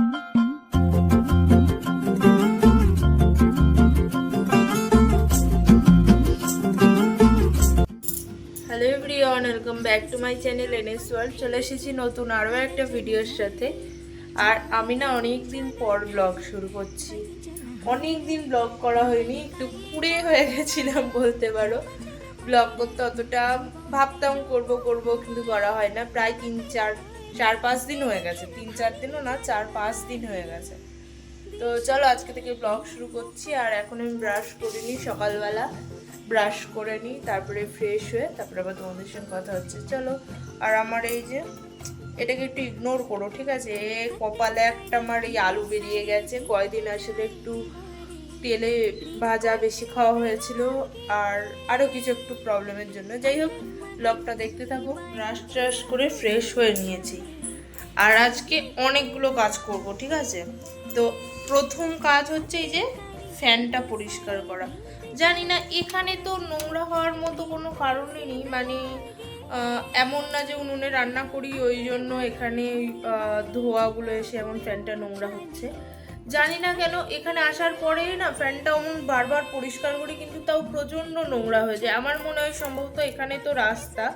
Hello back to my channel NS world চলে এসেছি নতুন আরও একটা ভিডিওর সাথে। আর আমি না অনেক দিন পর ব্লগ শুরু করছি। অনেক দিন ব্লগ করা হয়নি, একটু কুড়ে হয়ে গেছিলাম বলতে পারো। ব্লগ করতে অতটা ভাবতাম করব করব কিন্তু করা হয় না। প্রায় তিন চার চার পাঁচ দিন হয়ে গেছে, তিন চার দিনও না, চার পাঁচ দিন হয়ে গেছে। তো চলো আজকে থেকে ব্লগ শুরু করছি, আর এখন আমি ব্রাশ করে নিই সকালবেলা ব্রাশ করে নিই, তারপরে ফ্রেশ হয়ে তারপরে আবার তোমাদের সঙ্গে কথা হচ্ছে। চলো, আর আমার এই যে, এটাকে একটু ইগনোর করো, ঠিক আছে? এ কপালে একটা আমার এই আলু বেরিয়ে গেছে, কয়দিন আসলে একটু তেলে ভাজা বেশি খাওয়া হয়েছিল, আর আরও কিছু একটু প্রবলেমের জন্য। যাই হোক ব্লগটা দেখতে থাকো। ব্রাশ ট্রাশ করে ফ্রেশ হয়ে নিয়েছি। আর আজকে অনেকগুলো কাজ করব, ঠিক আছে? তো প্রথম কাজ হচ্ছে এই যে ফ্যানটা পরিষ্কার করা। জানি না, এখানে তো নোংরা হওয়ার মতো কোনো কারণই নেই। মানে এমন না যে উনুনে রান্না করি, ওই জন্য এখানে ধোয়াগুলো এসে এমন ফ্যানটা নোংরা হচ্ছে। জানি না কেন এখানে আসার পরে না ফ্যানটা অমন বারবার পরিষ্কার করি কিন্তু তাও প্রচণ্ড নোংরা হয়ে যায়। আমার মনে হয় সম্ভবত এখানে তো রাস্তা।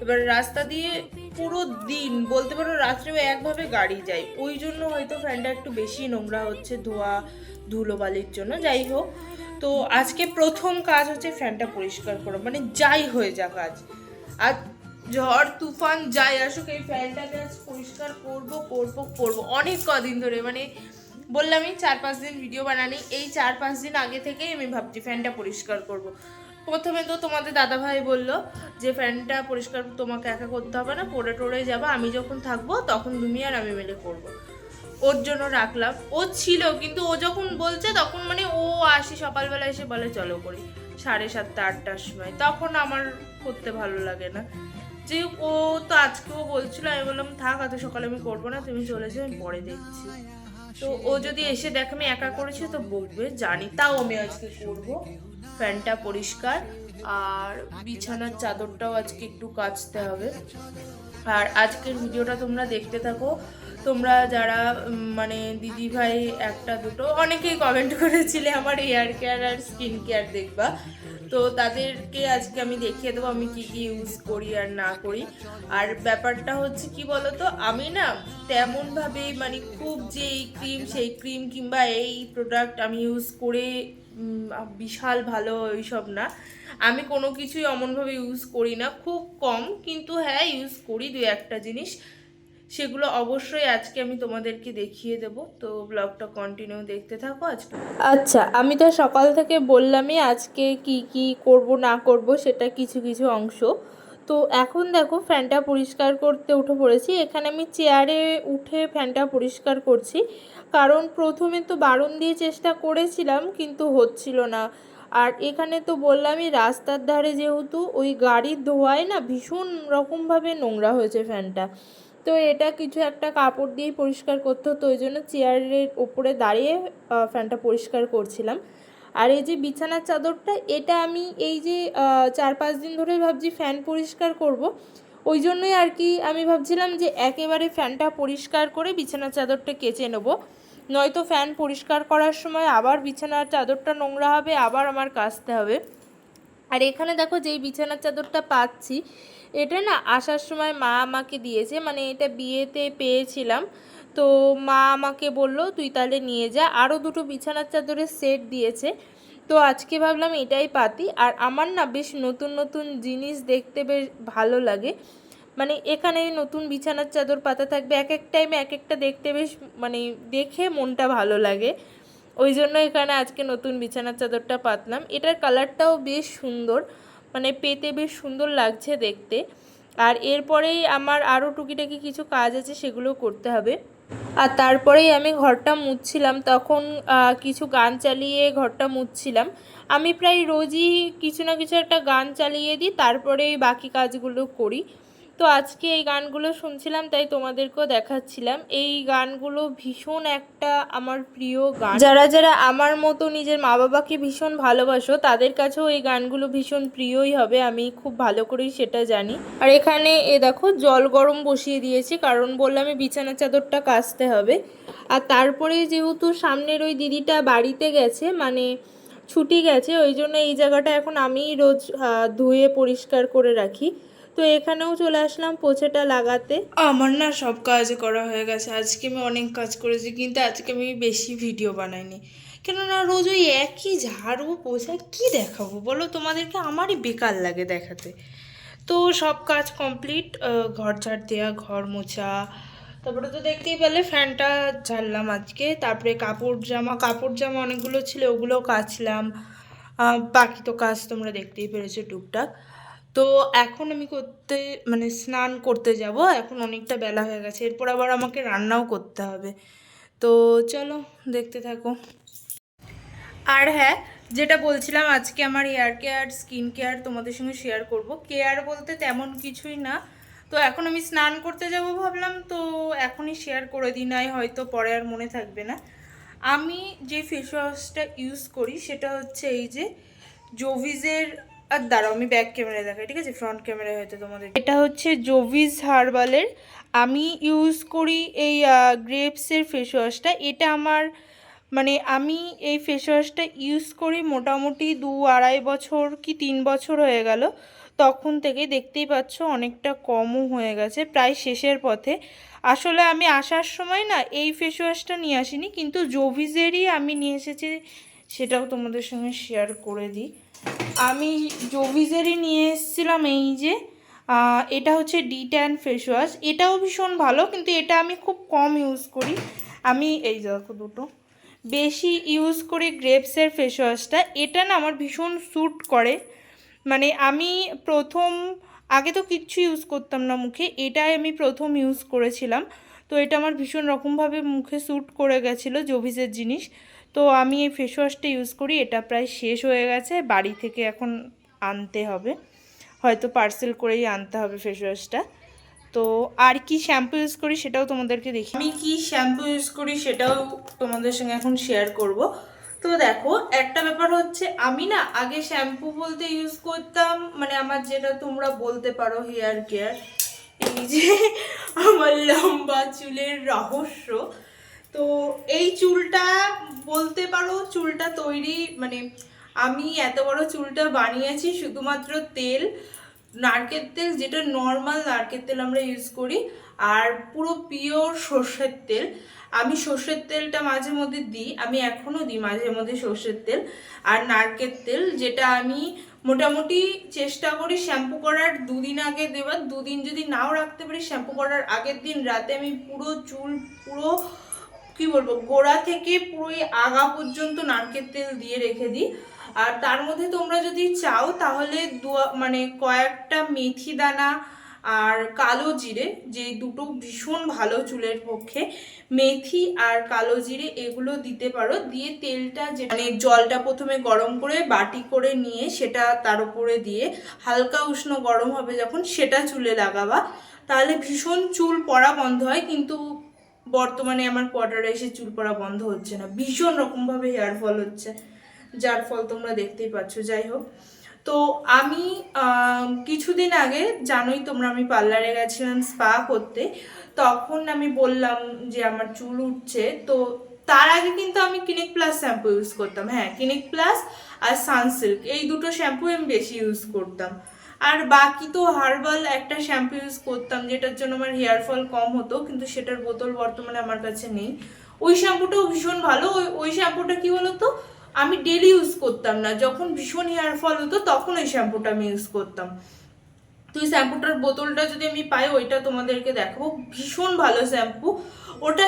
এবার রাস্তা দিয়ে পুরো দিন, বলতে পারো রাত্রেও একভাবে গাড়ি যায়। ওই জন্য হয়তো ফ্যানটা একটু বেশি নোংরা হচ্ছে ধোয়া, ধুলোবালির জন্য। যাই হোক, তো আজকে প্রথম কাজ হচ্ছে ফ্যানটা পরিষ্কার করা। মানে যাই হয়ে যাক আজ। আর ঝড়, তুফান, যাই আসুক, এই ফ্যানটাকে আজ পরিষ্কার করব করব করব। অনেক কদিন ধরে মানে বললামই চার পাঁচ দিন ভিডিও বানানি এই চার পাঁচ দিন আগে থেকেই আমি ভাবছি ফ্যানটা পরিষ্কার করব। প্রথমে তো তোমাদের দাদাভাই বলল যে ফ্যানটা পরিষ্কার তোমাকে একা করতে হবে না, পড়ে টরে যাবা, আমি যখন থাকব তখন তুমি আর আমি মিলে করব। ওর জন্য রাখলাম। ও ছিল, কিন্তু ও যখন বলছে তখন মানে ও আসি সকালবেলা এসে বলে, চলো করি। সাড়ে সাতটা, আটটার সময়। তখন আমার করতে ভালো লাগে না। যে ও তো আজকেও বলছিল, আমি বললাম, থাক, এত সকালে আমি করব না, তুমি চলে আমি পরে দেখছি। তো ও যদি এসে দেখে, আমি একা করেছি, তো বকবে জানি। তাও আমি আজকে করব। ফ্যানটা পরিষ্কার, আর বিছানার চাদরটাও আজকে একটু কাচতে হবে। আর আজকের ভিডিওটা তোমরা দেখতে থাকো। তোমরা যারা মানে দিদি ভাই একটা দুটো, অনেকেই কমেন্ট করেছিলে আমার হেয়ার কেয়ার আর স্কিন কেয়ার দেখবা। তো তাদেরকে আজকে আমি দেখিয়ে দেবো আমি কি কি ইউজ করি আর না করি। আর ব্যাপারটা হচ্ছে কি বলতো, আমি না তেমনভাবে মানে খুব যে এই ক্রিম সেই ক্রিম কিংবা এই প্রোডাক্ট আমি ইউজ করে বিশাল ভালো ওইসব না। আমি কোনো কিছুই অমনভাবে ইউজ করি না, খুব কম, কিন্তু হ্যাঁ ইউজ করি দু একটা জিনিস। সেগুলো অবশ্যই আজকে আমি তোমাদেরকে দেখিয়ে দেব। তো ব্লগটা কন্টিনিউ দেখতে থাকো আজকে। আচ্ছা আমি তো সকাল থেকে বললামই আজকে কি কি করব, না করব, সেটা কিছু কিছু অংশ। তো এখন দেখো ফ্যানটা পরিষ্কার করতে উঠে পড়েছি। এখানে আমি চেয়ারে উঠে ফ্যানটা পরিষ্কার করছি। কারণ প্রথমে তো বারণ দিয়ে চেষ্টা করেছিলাম, কিন্তু হচ্ছিল না। আর এখানে তো বললামই রাস্তার ধারে যেহেতু ওই গাড়ির ধোয়ায় না ভীষণ রকমভাবে নোংরা হয়েছে ফ্যানটা। তো এটা কিছু একটা কাপড় দিয়েই পরিষ্কার করতে হতো, ওই জন্য চেয়ারের ওপরে দাঁড়িয়ে ফ্যানটা পরিষ্কার করছিলাম। আর এই যে বিছানার চাদরটা, এটা আমি এই যে চার পাঁচ দিন ধরে ভাবছি ফ্যান পরিষ্কার করব। ওই জন্যই আর কি আমি ভাবছিলাম যে একেবারে ফ্যানটা পরিষ্কার করে বিছানার চাদরটা কেচে নেব। নয়তো ফ্যান পরিষ্কার করার সময় আবার বিছানার চাদরটা নোংরা হবে, আবার আমার কাচতে হবে। আর এখানে দেখো যেই বিছানার চাদরটা পাচ্ছি এটা না আসার সময় মা আমাকে দিয়েছে মানে এটা বিয়েতে পেয়েছিলাম। তো মা আমাকে বলল, তুই তাহলে নিয়ে যা। আরও দুটো বিছানার চাদরের সেট দিয়েছে। তো আজকে ভাবলাম এটাই পাতি। আর আমার না বেশ নতুন নতুন জিনিস দেখতে বেশ ভালো লাগে। মানে এখানে নতুন বিছানার চাদর পাতা থাকবে। এক এক টাইমে এক একটা দেখতে বেশ মানে দেখে মনটা ভালো লাগে। ওই জন্য এখানে আজকে নতুন বিছানার চাদরটা পাতলাম। এটার কালারটাও বেশ সুন্দর। মানে পেতে বেশ সুন্দর লাগছে দেখতে। আর এরপরেই আমার আরও টুকিটাকি কিছু কাজ আছে সেগুলো করতে হবে। আর তারপরেই আমি ঘরটা মুছছিলাম, তখন কিছু গান চালিয়ে ঘরটা মুছছিলাম। আমি প্রায় রোজই কিছু না কিছু একটা গান চালিয়ে দিই, তারপরেই বাকি কাজগুলো করি। তো আজকে এই গানগুলো শুনছিলাম, তাই তোমাদেরকেও দেখাচ্ছিলাম। এই গানগুলো ভীষণ একটা আমার প্রিয় গান। যারা যারা আমার মতো নিজের মা বাবাকে ভীষণ ভালোবাসো, তাদের কাছেও এই গানগুলো ভীষণ প্রিয়ই হবে, আমি খুব ভালো করেই সেটা জানি। আর এখানে এ দেখো, জল গরম বসিয়ে দিয়েছি, কারণ বললাম আমি বিছানা চাদরটা কাচতে হবে। আর তারপরে যেহেতু সামনের ওই দিদিটা বাড়িতে গেছে মানে ছুটি গেছে, ওই জন্য এই জায়গাটা এখন আমিই রোজ ধুয়ে পরিষ্কার করে রাখি। তো এখানেও চলে আসলাম পোছাটা লাগাতে। আমার না সব কাজ করা হয়ে গেছে। আজকে আমি অনেক কাজ করেছি, কিন্তু আজকে আমি বেশি ভিডিও বানাইনি। কেননা রোজ ওই একই ঝাড়ু, পোছা কি দেখাবো বলো? তোমাদেরকে আমারই বেকার লাগে দেখাতে। তো সব কাজ কমপ্লিট ঘর ঝাড় দেওয়া ঘর মোছা। তারপরে তো দেখতেই পেলে ফ্যানটা ঝাড়লাম আজকে। তারপরে কাপড় জামা কাপড় জামা অনেকগুলো ছিল ওগুলো কাচলাম। বাকি তো কাজ তোমরা দেখতেই পেরেছ টুকটাক। তো এখন আমি করতে মানে স্নান করতে যাব, এখন অনেকটা বেলা হয়ে গেছে, এরপর আবার আমাকে রান্নাও করতে হবে। তো চলো, দেখতে থাকো। আর হ্যাঁ যেটা বলছিলাম, আজকে আমার হেয়ার কেয়ার স্কিন কেয়ার তোমাদের সঙ্গে শেয়ার করব। কেয়ার বলতে তেমন কিছুই না। তো এখন আমি স্নান করতে যাব ভাবলাম, তো এখনই শেয়ার করে দিই, নাই হয়তো পরে আর মনে থাকবে না। আমি যে ফেস ওয়াশটা ইউজ করি, সেটা হচ্ছে এই যে জোভিজের আর দাঁড়াও, আমি ব্যাক ক্যামেরায় দেখাই, ঠিক আছে? ফ্রন্ট ক্যামেরায় হয়তো তোমাদের এটা হচ্ছে জোভিস হার্বালের আমি ইউজ করি এই গ্রেপসের ফেস ওয়াশটা এটা আমার মানে আমি এই ফেস ওয়াশটা ইউজ করি মোটামুটি দু আড়াই বছর কি তিন বছর হয়ে গেল। তখন থেকে দেখতেই পাচ্ছ অনেকটা কমও হয়ে গেছে, প্রায় শেষের পথে। আসলে আমি আসার সময় না এই ফেস ওয়াশটা নিয়ে আসিনি, কিন্তু জোভিজেরই আমি নিয়ে এসেছি, সেটাও তোমাদের সঙ্গে শেয়ার করে দিই। আমি জোভিজেরই নিয়ে এসেছিলাম এই যে এটা হচ্ছে ডি ট্যান ফেস ওয়াশ এটাও ভীষণ ভালো, কিন্তু এটা আমি খুব কম ইউজ করি। আমি, এই দেখো দুটো, বেশি ইউজ করি গ্রেপসের ফেস ওয়াশটা এটা না আমার ভীষণ স্যুট করে। মানে আমি প্রথম, আগে তো কিচ্ছু ইউজ করতাম না মুখে, এটাই আমি প্রথম ইউজ করেছিলাম। তো এটা আমার ভীষণ রকমভাবে মুখে স্যুট করে গেছিল জভিজের জিনিস। তো আমি এই ফেস ওয়াশটা ইউজ করি, এটা প্রায় শেষ হয়ে গেছে, বাড়ি থেকে এখন আনতে হবে। হয়তো পার্সেল করেই আনতে হবে ফেস ওয়াশটা তো আর কি শ্যাম্পু ইউজ করি সেটাও তোমাদেরকে দেখি আমি কি শ্যাম্পু ইউজ করি সেটাও তোমাদের সঙ্গে এখন শেয়ার করব। তো দেখো, একটা ব্যাপার হচ্ছে, আমি না আগে শ্যাম্পু বলতে ইউজ করতাম মানে আমার যেটা তোমরা বলতে পারো হেয়ার কেয়ার এই যে আমার লম্বা চুলের রহস্য। তো এই চুলটা বলতে পারো, চুলটা তৈরি মানে আমি এত বড় চুলটা বানিয়েছি শুধুমাত্র তেল, নারকেল তেল, যেটা নর্মাল নারকেল তেল আমরা ইউজ করি, আর পুরো পিওর সর্ষের তেল। আমি সর্ষের তেলটা মাঝে মধ্যে দিই, আমি এখনও দিই মাঝে মধ্যে সর্ষের তেল আর নারকেল তেল, যেটা আমি মোটামুটি চেষ্টা করি শ্যাম্পু করার দুদিন আগে দেবার দুদিন যদি নাও রাখতে পারি, শ্যাম্পু করার আগের দিন রাতে আমি পুরো চুল, পুরো কি বলব, গোড়া থেকে পুরোই আগা পর্যন্ত নারকেল তেল দিয়ে রেখে দিই। আর তার মধ্যে তোমরা যদি চাও, তাহলে দু- মানে কয়েকটা মেথি দানা আর কালো জিরে, যে দুটো ভীষণ ভালো চুলের পক্ষে, মেথি আর কালো জিরে এগুলো দিতে পারো। দিয়ে তেলটা যে মানে জলটা প্রথমে গরম করে বাটি করে নিয়ে সেটা তার উপরে দিয়ে, হালকা উষ্ণ গরম হবে যখন সেটা চুলে লাগাবা। তাহলে ভীষণ চুল পড়া বন্ধ হয়, কিন্তু বর্তমানে আমার কোয়ার্টারে এসে চুল পড়া বন্ধ হচ্ছে না। ভীষণ রকমভাবে হেয়ার ফল হচ্ছে, যার ফল তোমরা দেখতেই পাচ্ছ, যাই হোক। তো আমি কিছুদিন আগে, জানোই তোমরা আমি পার্লারে গেছিলাম স্পা করতে, তখন আমি বললাম যে আমার চুল উঠছে, তো তার আগে কিন্তু আমি ক্লিনিক প্লাস শ্যাম্পু ইউজ করতাম। হ্যাঁ ক্লিনিক প্লাস আর সানসিল্ক এই দুটো শ্যাম্পু আমি বেশি ইউজ করতাম। আর বাকি তো হার্বাল একটা শ্যাম্পু ইউজ করতাম, যেটার জন্য আমার হেয়ার ফল কম হতো, কিন্তু সেটার বোতল বর্তমানে আমার কাছে নেই। ওই শ্যাম্পুটাও ভীষণ ভালো, ওই ওই শ্যাম্পুটা কি বলতো? আমি ডেলি ইউজ করতাম না, যখন ভীষণ হেয়ার ফল হতো, তখন ওই শ্যাম্পুটা আমি ইউজ করতাম। তো ওই শ্যাম্পুটার বোতলটা যদি আমি পাই, ওইটা তোমাদেরকে দেখাবো। ভীষণ ভালো শ্যাম্পু ওটা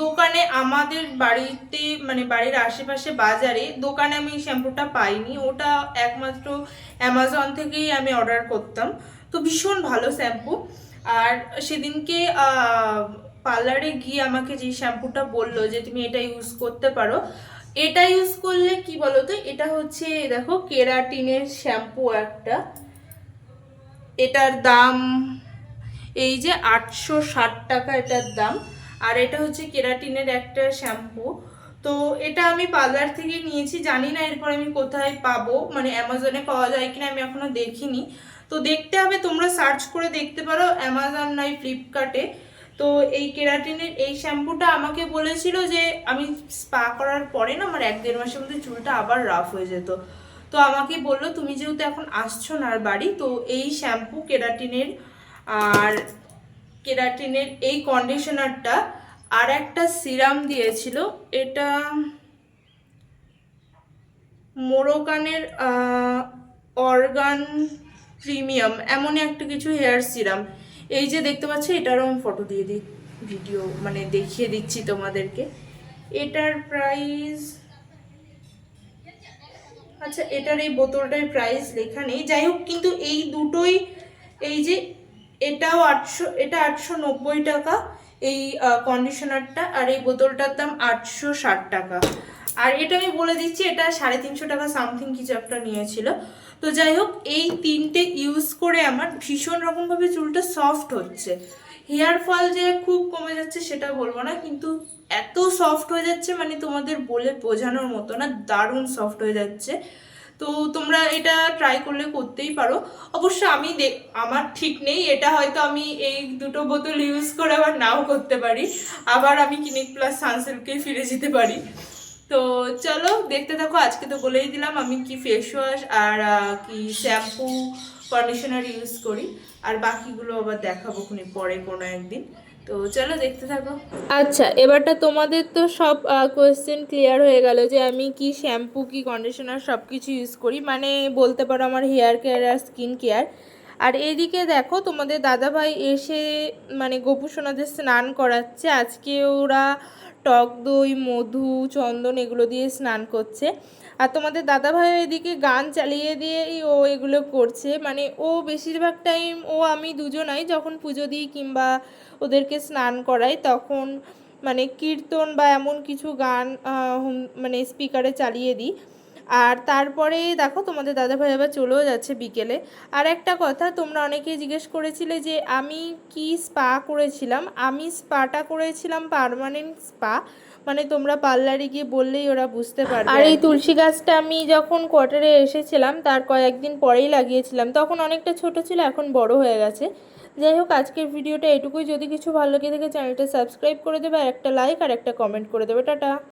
দোকানে আমাদের বাড়িতে মানে বাড়ির আশেপাশে বাজারে দোকানে আমি শ্যাম্পুটা পাইনি। ওটা একমাত্র অ্যামাজন থেকেই আমি অর্ডার করতাম। তো ভীষণ ভালো শ্যাম্পু। আর সেদিনকে পার্লারে গিয়ে আমাকে যে শ্যাম্পুটা বলল যে তুমি এটা ইউজ করতে পারো, এটা ইউজ করলে কি বলো তো এটা হচ্ছে, দেখো, কেরাটিনের শ্যাম্পু একটা। এটার দাম, এই যে আটশো ষাট টাকা এটার দাম। আর এটা হচ্ছে কেরাটিনের একটা শ্যাম্পু। তো এটা আমি পার্লার থেকে নিয়েছি, জানি না এরপর আমি কোথায় পাবো মানে অ্যামাজনে পাওয়া যায় কিনা আমি এখনও দেখিনি। তো দেখতে হবে, তোমরা সার্চ করে দেখতে পারো অ্যামাজন নয়, ফ্লিপকার্টে। তো এই কেরাটিনের এই শ্যাম্পুটা আমাকে বলেছিল যে আমি স্পা করার পরে না, আমার এক দেড় মাসের মধ্যে চুলটা আবার রাফ হয়ে যেত। তো আমাকে বলল, তুমি যেহেতু এখন আসছো না আর বাড়ি তো এই শ্যাম্পু কেরাটিনের, আর কেরাটিনের এই কন্ডিশনারটা আর একটা সিরাম দিয়েছিল। এটা মোরোকানের অর্গান প্রিমিয়াম, এমনই একটা কিছু হেয়ার সিরাম। এই যে দেখতে পাচ্ছি, এটারও আমি ফটো দিয়ে দিই ভিডিও মানে দেখিয়ে দিচ্ছি তোমাদেরকে। এটার প্রাইস আচ্ছা এটার এই বোতলটার প্রাইস লেখা নেই। যাই হোক, কিন্তু এই দুটোই, এই যে এটাও আটশো, এটা আটশো নব্বই টাকা, এই কন্ডিশনারটা আর এই বোতলটার দাম আটশো ষাট টাকা। আর এটা আমি বলে দিচ্ছি, এটা সাড়ে তিনশো টাকা সামথিং কিছু একটা নিয়েছিল। তো যাই হোক, এই তিনটে ইউজ করে আমার ভীষণ রকমভাবে চুলটা সফট হচ্ছে। হেয়ার ফল যে খুব কমে যাচ্ছে সেটা বলব না, কিন্তু এত সফট হয়ে যাচ্ছে মানে তোমাদের বলে বোঝানোর মতো না, দারুণ সফট হয়ে যাচ্ছে। তো তোমরা এটা ট্রাই করলে করতেই পারো। অবশ্য আমি আমার ঠিক নেই, এটা হয়তো আমি এই দুটো বোতল ইউজ করে আবার নাও করতে পারি। আবার আমি কিনিক প্লাস সানসিল্কেই ফিরে যেতে পারি। তো চলো, দেখতে থাকো, আজকে তো বলেই দিলাম আমি কি ফেস ওয়াশ আর কি শ্যাম্পু কন্ডিশনার ইউজ করি। আর বাকিগুলো আবার দেখাবো খুনি পরে কোনো একদিন। তো চলো দেখতে থাকো। আচ্ছা এবারটা তোমাদের তো সব কোয়েশ্চেন ক্লিয়ার হয়ে গেল যে আমি কি শ্যাম্পু কি কন্ডিশনার সব কিছু ইউজ করি। মানে বলতে পারো আমার হেয়ার কেয়ার আর স্কিন কেয়ার আর এদিকে দেখো, তোমাদের দাদাভাই এসে মানে গোপু সোনাদের স্নান করাচ্ছে। আজকে ওরা টক দই, মধু, চন্দন এগুলো দিয়ে স্নান করছে। আর তোমাদের দাদাভাই এদিকে গান চালিয়ে দিয়েই ও এগুলো করছে। মানে ও বেশিরভাগ টাইম ও আমি দুজনাই যখন পুজো দিই কিংবা ওদেরকে স্নান করাই, তখন মানে কীর্তন বা এমন কিছু গান মানে স্পিকারে চালিয়ে দিই। আর তারপরে দেখো তোমাদের দাদাভাই আবার চলেও যাচ্ছে বিকেলে। আর একটা কথা, তোমরা অনেকেই জিজ্ঞেস করেছিলে যে আমি কি স্পা করেছিলাম? আমি স্পাটা করেছিলাম পার্মানেন্ট স্পা। মানে তোমরা পার্লারে গিয়ে বললেই ওরা বুঝতে পারবে। আর এই তুলসী গাছটা আমি যখন কোয়ার্টারে এসেছিলাম, তার কয়েকদিন পরেই লাগিয়েছিলাম। তখন অনেকটা ছোট ছিল, এখন বড় হয়ে গেছে। যাই হোক, আজকের ভিডিওটা এটুকুই। যদি কিছু ভালো লেগে থাকে, চ্যানেলটা সাবস্ক্রাইব করে দেবে, আর একটা লাইক আর একটা কমেন্ট করে দেবে। টাটা।